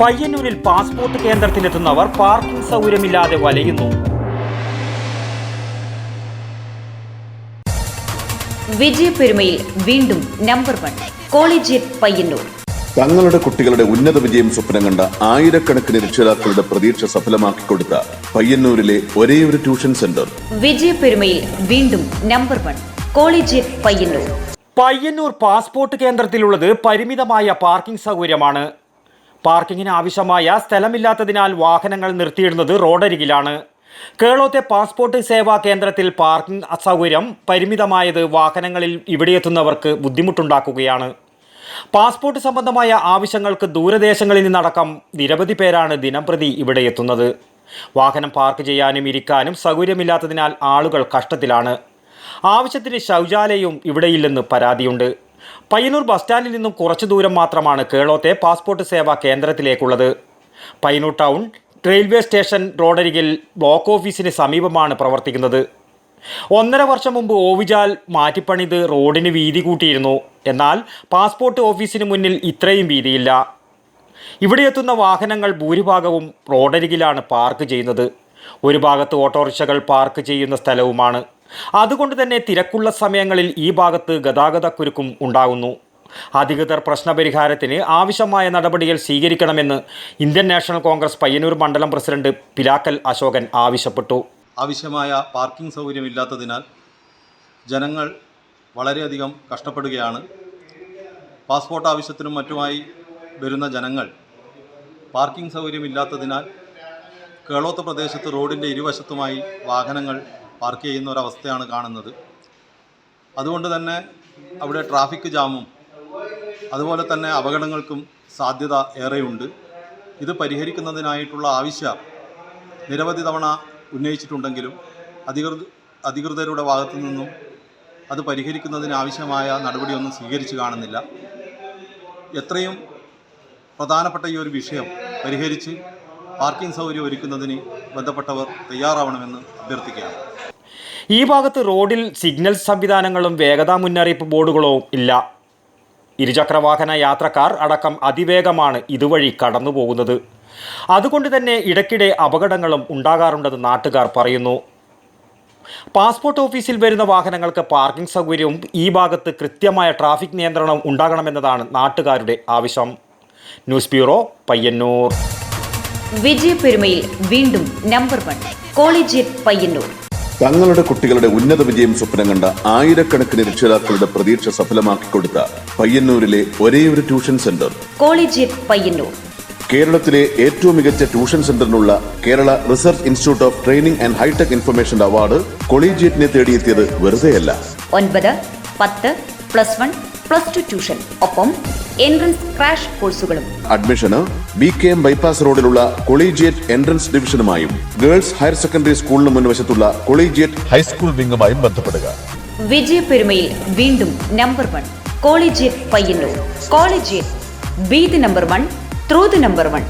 പയ്യന്നൂരിൽ passport കേന്ദ്രത്തിലെത്തുന്നവർ parking സൗകര്യമില്ലാതെ വലയുന്നു. വിജയപ്പെരുമയിൽ വീണ്ടും number one collegiate Payyanur. തങ്ങളുടെ കുട്ടികളുടെ ഉന്നത വിജയം സ്വപ്നം കണ്ട ആയിരക്കണക്കിന് രക്ഷിതാക്കളുടെ പ്രതീക്ഷ സഫലമാക്കി കൊടുത്ത പയ്യന്നൂരിലെ ഒരേ ഒരു ട്യൂഷൻ സെന്റർ. വിജയപ്പെരുമയിൽ വീണ്ടും number one college Payyanur. Payyanur passport കേന്ദ്രത്തിലുള്ളത് പരിമിതമായ പാർക്കിംഗ് സൗകര്യമാണ്. പാർക്കിങ്ങിന് ആവശ്യമായ സ്ഥലമില്ലാത്തതിനാൽ വാഹനങ്ങൾ നിർത്തിയിടുന്നത് റോഡരികിലാണ്. കേളോത്തെ പാസ്പോർട്ട് സേവാ കേന്ദ്രത്തിൽ പാർക്കിംഗ് അസൗകര്യം പരിമിതമായത് വാഹനങ്ങളിൽ ഇവിടെയെത്തുന്നവർക്ക് ബുദ്ധിമുട്ടുണ്ടാക്കുകയാണ്. പാസ്പോർട്ട് സംബന്ധമായ ആവശ്യങ്ങൾക്ക് ദൂരദേശങ്ങളിൽ നിന്നടക്കം നിരവധി പേരാണ് ദിനംപ്രതി ഇവിടെ എത്തുന്നത്. വാഹനം പാർക്ക് ചെയ്യാനും ഇരിക്കാനും സൗകര്യമില്ലാത്തതിനാൽ ആളുകൾ കഷ്ടത്തിലാണ്. ആവശ്യത്തിന് ശൗചാലയവും ഇവിടെയില്ലെന്ന് പരാതിയുണ്ട്. പയ്യന്നൂർ ബസ് സ്റ്റാൻഡിൽ നിന്നും കുറച്ചു ദൂരം മാത്രമാണ് കേളോത്തെ പാസ്പോർട്ട് സേവാ കേന്ദ്രത്തിലേക്കുള്ളത്. പയ്യന്നൂർ ടൗൺ റെയിൽവേ സ്റ്റേഷൻ റോഡരികിൽ ബ്ലോക്ക് ഓഫീസിന് സമീപമാണ് പ്രവർത്തിക്കുന്നത്. ഒന്നര വർഷം മുമ്പ് ഓവിജാൽ മാറ്റിപ്പണിത് റോഡിന് വീതി കൂട്ടിയിരുന്നു. എന്നാൽ പാസ്പോർട്ട് ഓഫീസിന് മുന്നിൽ ഇത്രയും വീതിയില്ല. ഇവിടെ എത്തുന്ന വാഹനങ്ങൾ ഭൂരിഭാഗവും റോഡരികിലാണ് പാർക്ക് ചെയ്യുന്നത്. ഒരു ഭാഗത്ത് ഓട്ടോറിക്ഷകൾ പാർക്ക് ചെയ്യുന്ന സ്ഥലവുമാണ്. അതുകൊണ്ട് തന്നെ തിരക്കുള്ള സമയങ്ങളിൽ ഈ ഭാഗത്ത് ഗതാഗതക്കുരുക്കും ഉണ്ടാകുന്നു. അധികൃതർ പ്രശ്നപരിഹാരത്തിന് ആവശ്യമായ നടപടികൾ സ്വീകരിക്കണമെന്ന് ഇന്ത്യൻ നാഷണൽ കോൺഗ്രസ് പയ്യന്നൂർ മണ്ഡലം പ്രസിഡന്റ് പിലാക്കൽ അശോകൻ ആവശ്യപ്പെട്ടു. ആവശ്യമായ പാർക്കിംഗ് സൗകര്യമില്ലാത്തതിനാൽ ജനങ്ങൾ വളരെയധികം കഷ്ടപ്പെടുകയാണ്. പാസ്പോർട്ട് ആവശ്യത്തിനും മറ്റുമായി വരുന്ന ജനങ്ങൾ പാർക്കിംഗ് സൗകര്യമില്ലാത്തതിനാൽ കേളോത്ത് പ്രദേശത്ത് റോഡിന്റെ ഇരുവശത്തുമായി വാഹനങ്ങൾ പാർക്ക് ചെയ്യുന്ന ഒരവസ്ഥയാണ് കാണുന്നത്. അതുകൊണ്ട് തന്നെ അവിടെ ട്രാഫിക് ജാമും അതുപോലെ തന്നെ അപകടങ്ങൾക്കും സാധ്യത ഏറെയുണ്ട്. ഇത് പരിഹരിക്കുന്നതിനായിട്ടുള്ള ആവശ്യം നിരവധി തവണ ഉന്നയിച്ചിട്ടുണ്ടെങ്കിലും അധികൃത അധികൃതരുടെ ഭാഗത്തു നിന്നും അത് പരിഹരിക്കുന്നതിനാവശ്യമായ നടപടിയൊന്നും സ്വീകരിച്ചു കാണുന്നില്ല. എത്രയും പ്രധാനപ്പെട്ട ഈ ഒരു വിഷയം പരിഹരിച്ച് പാർക്കിംഗ് സൗകര്യം ഒരുക്കുന്നതിന് ബന്ധപ്പെട്ടവർ തയ്യാറാവണമെന്ന് അഭ്യർത്ഥിക്കുകയാണ്. ഈ ഭാഗത്ത് റോഡിൽ സിഗ്നൽ സംവിധാനങ്ങളും വേഗതാ മുന്നറിയിപ്പ് ബോർഡുകളോ ഇല്ല. ഇരുചക്രവാഹന യാത്രക്കാർ അടക്കം അതിവേഗമാണ് ഇതുവഴി കടന്നു പോകുന്നത് അതുകൊണ്ട് തന്നെ ഇടയ്ക്കിടെ അപകടങ്ങളും ഉണ്ടാകാറുണ്ടെന്ന് നാട്ടുകാർ പറയുന്നു. പാസ്പോർട്ട് ഓഫീസിൽ വരുന്ന വാഹനങ്ങൾക്ക് പാർക്കിംഗ് സൗകര്യവും ഈ ഭാഗത്ത് കൃത്യമായ ട്രാഫിക് നിയന്ത്രണവും ഉണ്ടാകണമെന്നതാണ് നാട്ടുകാരുടെ ആവശ്യം. News bureau Payyanur. വിജയപ്പെരുമയിൽ വീണ്ടും നമ്പർ വൺ കോളേജിയറ്റ് പയ്യന്നൂർ. തങ്ങളുടെ കുട്ടികളുടെ ഉന്നത വിജയം സ്വപ്നം കണ്ട ആയിരക്കണക്കിന് രക്ഷിതാക്കളുടെ പ്രതീക്ഷ സഫലമാക്കി കൊടുത്ത പയ്യന്നൂരിലെ ഒരേയൊരു ട്യൂഷൻ സെന്റർ. കോളേജിയറ്റ് പയ്യന്നൂർ. കേരളത്തിലെ ഏറ്റവും മികച്ച tuition സെന്ററിനുള്ള Kerala research institute of training and hitech information award കൊളീജിയറ്റിനെ തേടിയെത്തിയത് വെറുതെയല്ല. ഒൻപത് പത്ത് plus one plus two tuition. ഒപ്പം എൻട്രൻസ് ക്രാഷ് കോഴ്സുകളും. അഡ്മിഷന് ബി കെ എം ബൈപ്പാസ് റോഡിലുള്ള കൊളീജിയറ്റ് എൻട്രൻസ് ഡിവിഷനുമായും ഗേൾസ് ഹയർ സെക്കൻഡറി സ്കൂളിന് മുൻവശത്തുള്ള കൊളീജിയറ്റ് ഹൈസ്കൂൾ വിംഗുമായും ബന്ധപ്പെടുക. വിജയപ്പെരുമയിൽ വീണ്ടും number one collegiate Payyanur. Collegiate be the number one through the number one.